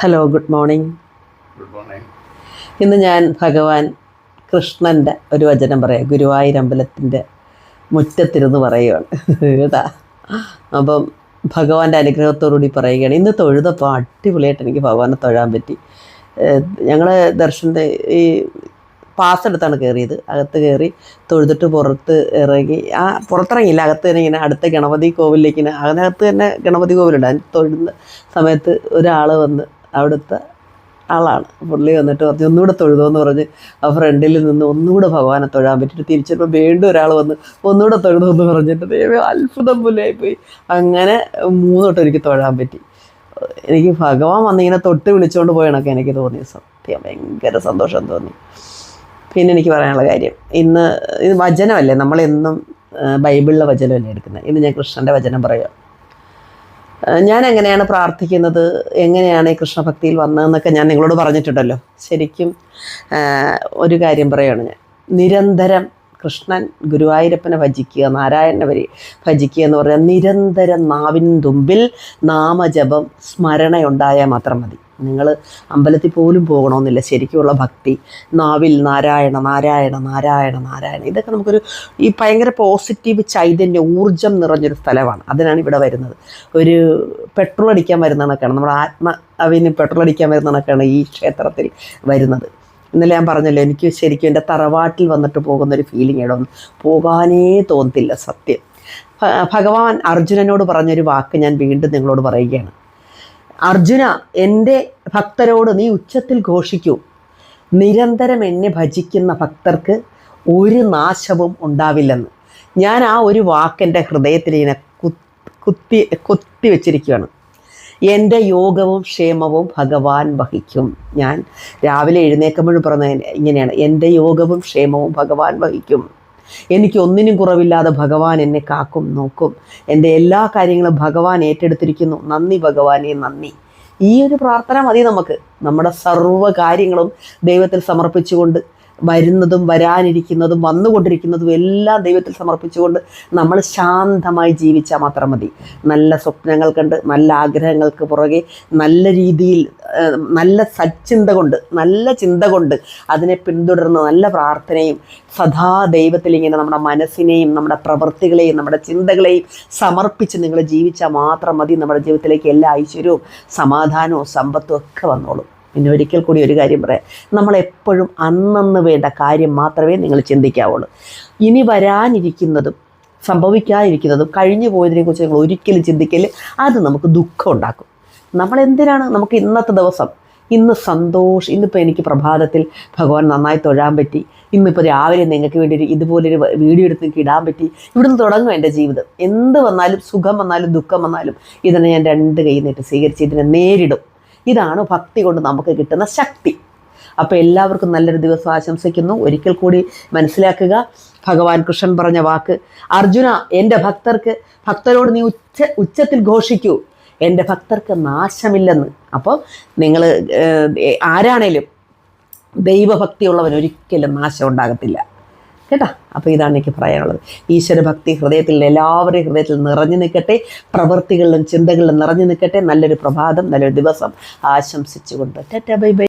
Hello good morning good morning ഇന്ന് ഞാൻ ഭഗവാൻ കൃഷ്ണന്റെ ഒരു വചനം പറയാം. ഗുരുവായൂരമ്പലത്തിന്റെ മുറ്റത്തിരുന്ന് പറയുകയാണ് കേട്ടാ അപ്പം ഭഗവാന്റെ അനുഗ്രഹത്തോടുകൂടി പറയുകയാണ്. ഇന്ന് തൊഴുതപ്പോൾ അടിപൊളിയായിട്ട് എനിക്ക് ഭഗവാനെ തൊഴാൻ പറ്റി. ഞങ്ങൾ ദർശനത്തെ ഈ പാസ് എടുത്താണ് കയറിയത് അകത്ത് കയറി തൊഴുതിട്ട് പുറത്ത് ഇറങ്ങി ആ പുറത്തിറങ്ങിയില്ല. അകത്ത് തന്നെ ഇങ്ങനെ അടുത്ത ഗണപതി കോവിലേക്ക് ഇങ്ങനെ അതിനകത്ത് തന്നെ ഗണപതി കോവിലുണ്ട്. അതിന് തൊഴുന്ന സമയത്ത് ഒരാൾ വന്ന് അവിടുത്തെ ആളാണ്. പുള്ളി വന്നിട്ട് പറഞ്ഞു ഒന്നുകൂടെ തൊഴുതോന്ന് പറഞ്ഞ് ആ ഫ്രണ്ടിൽ നിന്ന് ഒന്നുകൂടെ ഭഗവാനെ തൊഴാൻ പറ്റിയിട്ട് തിരിച്ചപ്പോൾ വീണ്ടും ഒരാൾ വന്ന് ഒന്നുകൂടെ തൊഴുതോന്ന് പറഞ്ഞിട്ട് ദൈവം അത്ഭുതം പോയി അങ്ങനെ മൂന്നോട്ട് എനിക്ക് തൊഴാൻ പറ്റി. എനിക്ക് ഭഗവാൻ വന്നിങ്ങനെ തൊട്ട് വിളിച്ചുകൊണ്ട് പോയണൊക്കെ എനിക്ക് തോന്നി. സത്യം ഭയങ്കര സന്തോഷം തോന്നി. പിന്നെ എനിക്ക് പറയാനുള്ള കാര്യം ഇന്ന് ഇത് വചനമല്ലേ? നമ്മളെന്നും ബൈബിളിലെ വചനമല്ലേ എടുക്കുന്നത്? ഇന്ന് ഞാൻ കൃഷ്ണന്റെ വചനം പറയാം ഞാൻ എങ്ങനെയാണ് പ്രാർത്ഥിക്കുന്നത്? എങ്ങനെയാണ് ഈ കൃഷ്ണഭക്തിയിൽ വന്നതെന്നൊക്കെ ഞാൻ നിങ്ങളോട് പറഞ്ഞിട്ടുണ്ടല്ലോ. ശരിക്കും ഒരു കാര്യം പറയുകയാണ് ഞാൻ. നിരന്തരം കൃഷ്ണൻ ഗുരുവായൂരപ്പനെ ഭജിക്കുക നാരായണനെ വരി ഭജിക്കുക എന്ന് പറഞ്ഞാൽ നിരന്തരം നാവിൻ തുമ്പിൽ നാമജപം സ്മരണയുണ്ടായാൽ മാത്രം മതി. നിങ്ങൾ അമ്പലത്തിൽ പോലും പോകണമെന്നില്ല. ശരിക്കുമുള്ള ഭക്തി. നാവിൽ നാരായണ നാരായണ നാരായണ നാരായണ. ഇതൊക്കെ നമുക്കൊരു ഈ ഭയങ്കര പോസിറ്റീവ് ചൈതന്യ ഊർജം നിറഞ്ഞൊരു സ്ഥലമാണ്. അതിനാണ് ഇവിടെ വരുന്നത്. ഒരു പെട്രോൾ അടിക്കാൻ വരുന്ന കണക്കാണ്. നമ്മുടെ ആത്മാവിന് പെട്രോൾ അടിക്കാൻ വരുന്ന കണക്കാണ് ഈ ക്ഷേത്രത്തിൽ വരുന്നത്. ഇന്നലെ ഞാൻ പറഞ്ഞല്ലോ എനിക്ക് ശരിക്കും എന്റെ തറവാട്ടിൽ വന്നിട്ട് പോകുന്നൊരു ഫീലിംഗ് ഇടം പോകാനേ തോന്നത്തില്ല സത്യം. ഭഗവാൻ അർജുനനോട് പറഞ്ഞൊരു വാക്ക് ഞാൻ വീണ്ടും നിങ്ങളോട് പറയുകയാണ്. അർജുന എന്റെ ഭക്തരോട് നീ ഉച്ചത്തിൽ ഘോഷിക്കൂ. നിരന്തരം എന്നെ ഭജിക്കുന്ന ഭക്തർക്ക് ഒരു നാശവും ഉണ്ടാവില്ലെന്ന്. ഞാൻ ആ ഒരു വാക്ക് എന്റെ ഹൃദയത്തിൽ ഇങ്ങനെ കുത്തി കുത്തി വെച്ചിരിക്കുകയാണ്. എന്റെ യോഗവും ക്ഷേമവും ഭഗവാൻ വഹിക്കും. ഞാൻ രാവിലെ എഴുന്നേക്കുമ്പോഴും പറഞ്ഞ ഇങ്ങനെയാണ്. എന്റെ യോഗവും ക്ഷേമവും ഭഗവാൻ വഹിക്കും. എനിക്ക് ഒന്നിനും കുറവില്ലാതെ ഭഗവാൻ എന്നെ കാക്കും നോക്കും. എന്റെ എല്ലാ കാര്യങ്ങളും ഭഗവാൻ ഏറ്റെടുത്തിരിക്കുന്നു. നന്ദി ഭഗവാനെ നന്ദി. ഈ ഒരു പ്രാർത്ഥന മതി നമുക്ക്. നമ്മുടെ സർവ കാര്യങ്ങളും ദൈവത്തിൽ സമർപ്പിച്ചുകൊണ്ട് വരുന്നതും വരാനിരിക്കുന്നതും വന്നുകൊണ്ടിരിക്കുന്നതും എല്ലാം ദൈവത്തിൽ സമർപ്പിച്ചുകൊണ്ട് നമ്മൾ ശാന്തമായി ജീവിച്ചാൽ മാത്രം മതി. നല്ല സ്വപ്നങ്ങൾ കണ്ട് നല്ല ആഗ്രഹങ്ങൾക്ക് പുറകെ നല്ല രീതിയിൽ നല്ല സച്ചിന്ത കൊണ്ട് നല്ല ചിന്ത കൊണ്ട് അതിനെ പിന്തുടർന്ന് നല്ല പ്രാർത്ഥനയും സദാ ദൈവത്തിൽ ഇങ്ങനെ നമ്മുടെ മനസ്സിനെയും നമ്മുടെ പ്രവൃത്തികളെയും നമ്മുടെ ചിന്തകളെയും സമർപ്പിച്ച് നിങ്ങൾ ജീവിച്ചാൽ മാത്രം മതി. നമ്മുടെ ജീവിതത്തിലേക്ക് എല്ലാ ഐശ്വര്യവും സമാധാനവും സമ്പത്തും ഒക്കെ വന്നോളും. പിന്നെ ഒരിക്കൽ കൂടി ഒരു കാര്യം പറയാം. നമ്മളെപ്പോഴും അന്നന്ന് വേണ്ട കാര്യം മാത്രമേ നിങ്ങൾ ചിന്തിക്കാവുള്ളൂ. ഇനി വരാനിരിക്കുന്നതും സംഭവിക്കാതിരിക്കുന്നതും കഴിഞ്ഞു പോയതിനെക്കുറിച്ച് നിങ്ങൾ ഒരിക്കലും ചിന്തിക്കൽ അത് നമുക്ക് ദുഃഖം ഉണ്ടാക്കും. നമ്മളെന്തിനാണ് നമുക്ക് ഇന്നത്തെ ദിവസം ഇന്ന് സന്തോഷം ഇന്നിപ്പോൾ എനിക്ക് പ്രഭാതത്തിൽ ഭഗവാൻ നന്നായി തൊഴാൻ പറ്റി ഇന്നിപ്പോൾ രാവിലെ നിങ്ങൾക്ക് വേണ്ടി ഒരു ഇതുപോലൊരു വീഡിയോ എടുത്ത് നിങ്ങൾക്ക് ഇടാൻ പറ്റി ഇവിടുന്ന് തുടങ്ങും എന്റെ ജീവിതം. എന്ത് വന്നാലും സുഖം വന്നാലും ദുഃഖം വന്നാലും ഇതിനെ ഞാൻ രണ്ട് കൈ നീട്ട് സ്വീകരിച്ച് ഇതിനെ നേരിടും. ഇതാണ് ഭക്തി കൊണ്ട് നമുക്ക് കിട്ടുന്ന ശക്തി. അപ്പോൾ എല്ലാവർക്കും നല്ലൊരു ദിവസം ആശംസിക്കുന്നു. ഒരിക്കൽ കൂടി മനസ്സിലാക്കുക. ഭഗവാൻ കൃഷ്ണൻ പറഞ്ഞ വാക്ക് അർജുന എന്റെ ഭക്തർക്ക് ഭക്തരോട് നീ ഉച്ച ഉച്ചത്തിൽ ഘോഷിക്കൂ. എന്റെ ഭക്തർക്ക് നാശമില്ലെന്ന്. അപ്പോൾ നിങ്ങൾ ആരാണേലും ദൈവഭക്തിയുള്ളവൻ ഒരിക്കലും നാശം ഉണ്ടാകത്തില്ല. കേട്ടാ? അപ്പോൾ ഇതാണ് എനിക്ക് പറയാനുള്ളത്. ഈശ്വരഭക്തി ഹൃദയത്തിൽ എല്ലാവരുടെയും ഹൃദയത്തിൽ നിറഞ്ഞു നിൽക്കട്ടെ. പ്രവൃത്തികളിലും ചിന്തകളിലും നിറഞ്ഞു നിൽക്കട്ടെ. നല്ലൊരു പ്രഭാതം നല്ലൊരു ദിവസം ആശംസിച്ചുകൊണ്ട്. Tata bye bye.